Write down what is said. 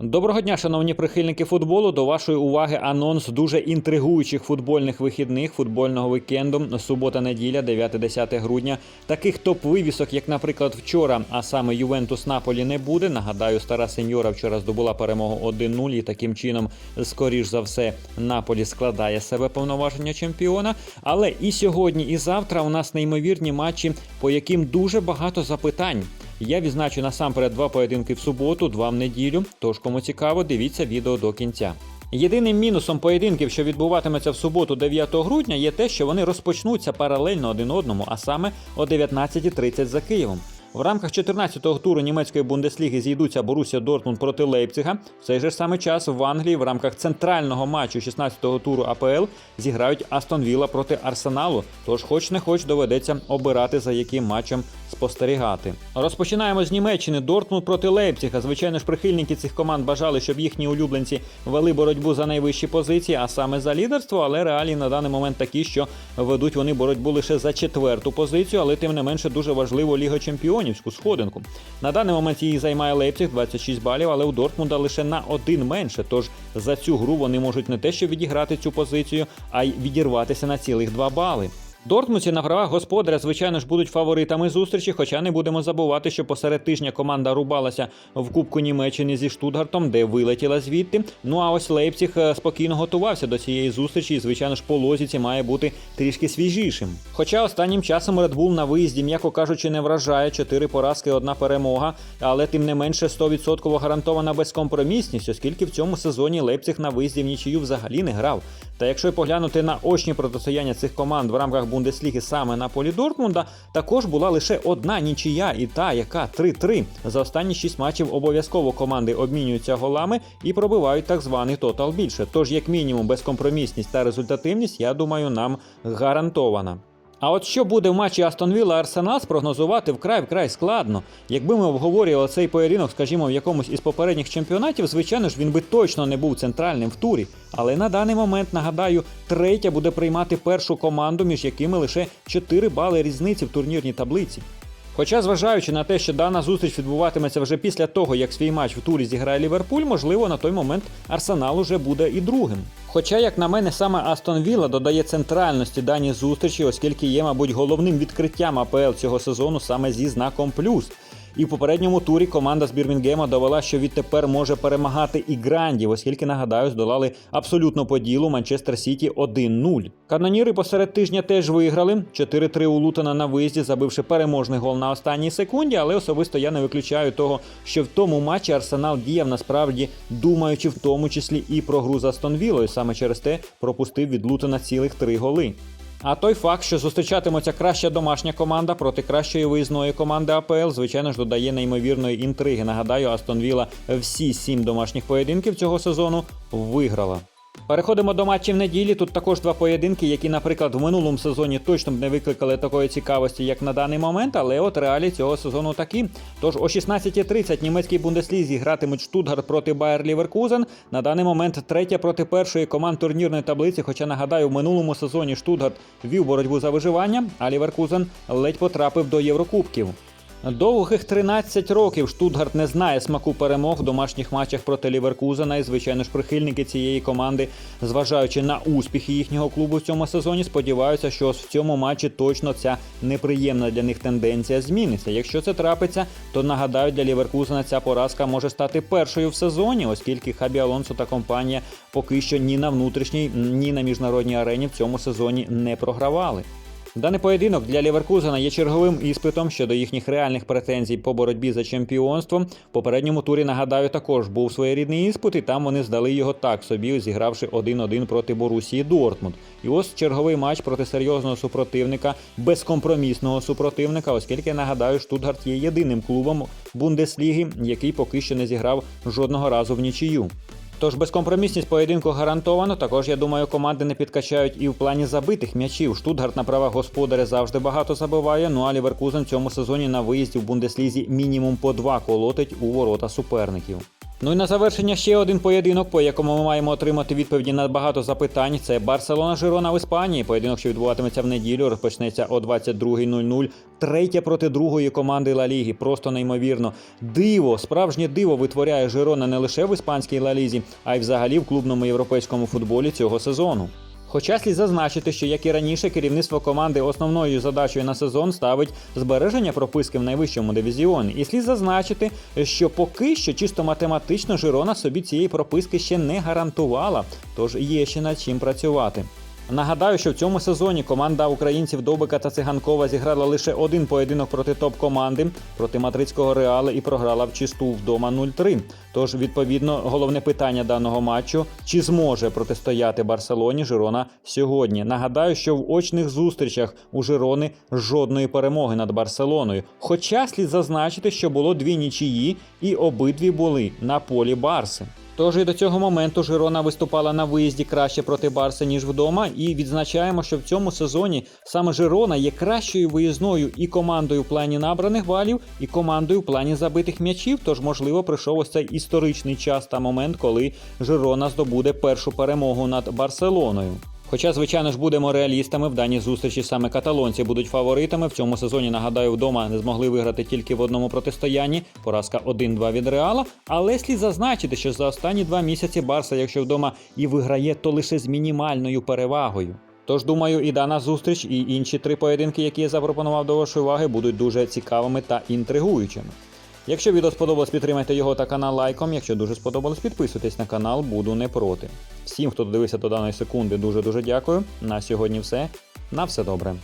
Доброго дня, шановні прихильники футболу. До вашої уваги анонс дуже інтригуючих футбольних вихідних футбольного вікенду. Субота, неділя, 9-10 грудня. Таких топ-вивісок, як, наприклад, вчора, а саме Ювентус Наполі не буде. Нагадаю, стара сеньора вчора здобула перемогу 1-0 і таким чином, скоріш за все, Наполі складає себе повноваження чемпіона. Але і сьогодні, і завтра у нас неймовірні матчі, по яким дуже багато запитань. Я відзначу насамперед два поєдинки в суботу, два в неділю. Тож, кому цікаво, дивіться відео до кінця. Єдиним мінусом поєдинків, що відбуватиметься в суботу 9 грудня, є те, що вони розпочнуться паралельно один одному, а саме о 19.30 за Києвом. В рамках 14-го туру німецької бундесліги зійдуться Борусія Дортмунд проти Лейпцига. В цей же ж самий час в Англії в рамках центрального матчу 16-го туру АПЛ зіграють Астон Вілла проти Арсеналу. Тож, хоч не хоч, доведеться обирати за яким матчем спостерігати. Розпочинаємо з Німеччини Дортмунд проти Лейпцига. Звичайно ж, прихильники цих команд бажали, щоб їхні улюбленці вели боротьбу за найвищі позиції, а саме за лідерство. Але реалії на даний момент такі, що ведуть вони боротьбу лише за четверту позицію, але тим не менше дуже важливо Ліга Чемпіонівську сходинку. На даний момент її займає Лейпциг 26 балів, але у Дортмунда лише на один менше. Тож за цю гру вони можуть не те, що відіграти цю позицію, а й відірватися на цілих 2 бали. Дортмундці на правах господаря, звичайно ж, будуть фаворитами зустрічі, хоча не будемо забувати, що посеред тижня команда рубалася в Кубку Німеччини зі Штутгартом, де вилетіла звідти. Ну а ось Лейпціг е, спокійно готувався до цієї зустрічі, і звичайно ж, по лозіці має бути трішки свіжішим. Хоча останнім часом Red Bull на виїзді, м'яко кажучи, не вражає чотири поразки, одна перемога, але тим не менше 100% гарантована безкомпромісність, оскільки в цьому сезоні Лейпціг на виїзді в нічию взагалі не грав. Та якщо поглянути на очні протистояння цих команд в рамках Бундесліги саме на полі Дортмунда, також була лише одна нічия, і та, яка 3-3. За останні 6 матчів обов'язково команди обмінюються голами і пробивають так званий тотал більше. Тож, як мінімум, безкомпромісність та результативність, я думаю, нам гарантована. А от що буде в матчі Астон Вілла Арсенал, спрогнозувати вкрай вкрай складно. Якби ми обговорювали цей поєдинок, скажімо, в якомусь із попередніх чемпіонатів, звичайно ж, він би точно не був центральним в турі. Але на даний момент, нагадаю, третя буде приймати першу команду, між якими лише 4 бали різниці в турнірній таблиці. Хоча, зважаючи на те, що дана зустріч відбуватиметься вже після того, як свій матч в турі зіграє Ліверпуль, можливо, на той момент Арсенал уже буде і другим. Хоча, як на мене, саме Астон Вілла додає центральності даній зустрічі, оскільки є, мабуть, головним відкриттям АПЛ цього сезону саме зі знаком плюс. І в попередньому турі команда з Бірмінгема довела, що відтепер може перемагати і грандів, оскільки нагадаю, здолали абсолютно по ділу Манчестер Сіті 1-0. Каноніри посеред тижня теж виграли 4-3 у Лутона на виїзді, забивши переможний гол на останній секунді. Але особисто я не виключаю того, що в тому матчі Арсенал діяв насправді думаючи в тому числі і про гру з Астон Віллою. Саме через те пропустив від Лутона цілих три голи. А той факт, що зустрічатиметься краща домашня команда проти кращої виїзної команди АПЛ, звичайно ж, додає неймовірної інтриги. Нагадаю, Астон Віла всі сім домашніх поєдинків цього сезону виграла. Переходимо до матчів неділі. Тут також два поєдинки, які, наприклад, в минулому сезоні точно б не викликали такої цікавості, як на даний момент, але от реалії цього сезону такі. Тож о 16.30 німецькій бундеслізі гратимуть Штутгарт проти Байер Ліверкузен. На даний момент третя проти першої команд турнірної таблиці. Хоча нагадаю, в минулому сезоні Штутгарт вів боротьбу за виживання, а Ліверкузен ледь потрапив до Єврокубків. Довгих 13 років Штутгарт не знає смаку перемог в домашніх матчах проти Ліверкузена. І, звичайно ж, прихильники цієї команди, зважаючи на успіхи їхнього клубу в цьому сезоні, сподіваються, що ось в цьому матчі точно ця неприємна для них тенденція зміниться. Якщо це трапиться, то нагадаю, для Ліверкузена ця поразка може стати першою в сезоні, оскільки Хабі Алонсо та компанія поки що ні на внутрішній, ні на міжнародній арені в цьому сезоні не програвали. Даний поєдинок для Ліверкузена є черговим іспитом щодо їхніх реальних претензій по боротьбі за чемпіонство. В попередньому турі, нагадаю, також був своєрідний іспит, і там вони здали його так собі, зігравши 1-1 проти Борусії Дортмунд. І ось черговий матч проти серйозного супротивника, безкомпромісного супротивника, оскільки нагадаю, Штутгарт є єдиним клубом Бундесліги, який поки що не зіграв жодного разу в нічию. Тож безкомпромісність поєдинку гарантовано. Також я думаю, команди не підкачають і в плані забитих м'ячів. Штутгарт на правах господаря завжди багато забиває. Ну а Ліверкузен в цьому сезоні на виїзді в Бундеслізі мінімум по два колотить у ворота суперників. Ну і на завершення ще один поєдинок, по якому ми маємо отримати відповіді на багато запитань. Це Барселона Жирона в Іспанії. Поєдинок, що відбуватиметься в неділю, розпочнеться о 22.00. Третя проти другої команди Ла Ліги. Просто неймовірно. Диво, справжнє диво витворяє Жирона не лише в іспанській Ла Лізі, а й взагалі в клубному європейському футболі цього сезону. Хоча слід зазначити, що як і раніше, керівництво команди основною задачею на сезон ставить збереження прописки в найвищому дивізіоні. І слід зазначити, що поки що чисто математично Жирона собі цієї прописки ще не гарантувала, тож є ще над чим працювати. Нагадаю, що в цьому сезоні команда українців Добика та Циганкова зіграла лише один поєдинок проти топ-команди проти мадридського реала і програла в чисту вдома 0-3. Тож, відповідно, головне питання даного матчу: чи зможе протистояти Барселоні Жирона сьогодні? Нагадаю, що в очних зустрічах у Жирони жодної перемоги над Барселоною. Хоча слід зазначити, що було дві нічиї, і обидві були на полі Барси. Тож і до цього моменту Жирона виступала на виїзді краще проти Барса, ніж вдома, і відзначаємо, що в цьому сезоні саме Жирона є кращою виїзною і командою в плані набраних балів, і командою в плані забитих м'ячів. Тож, можливо, прийшов ось цей історичний час та момент, коли Жирона здобуде першу перемогу над Барселоною. Хоча, звичайно ж, будемо реалістами в даній зустрічі саме каталонці будуть фаворитами. В цьому сезоні нагадаю, вдома не змогли виграти тільки в одному протистоянні. Поразка 1-2 від Реала. Але слід зазначити, що за останні два місяці Барса, якщо вдома і виграє, то лише з мінімальною перевагою. Тож думаю, і дана зустріч, і інші три поєдинки, які я запропонував до вашої уваги, будуть дуже цікавими та інтригуючими. Якщо відео сподобалось, підтримайте його та канал лайком. Якщо дуже сподобалось, підписуйтесь на канал, буду не проти. Всім, хто додивився до даної секунди, дуже дуже дякую. На сьогодні все. На все добре.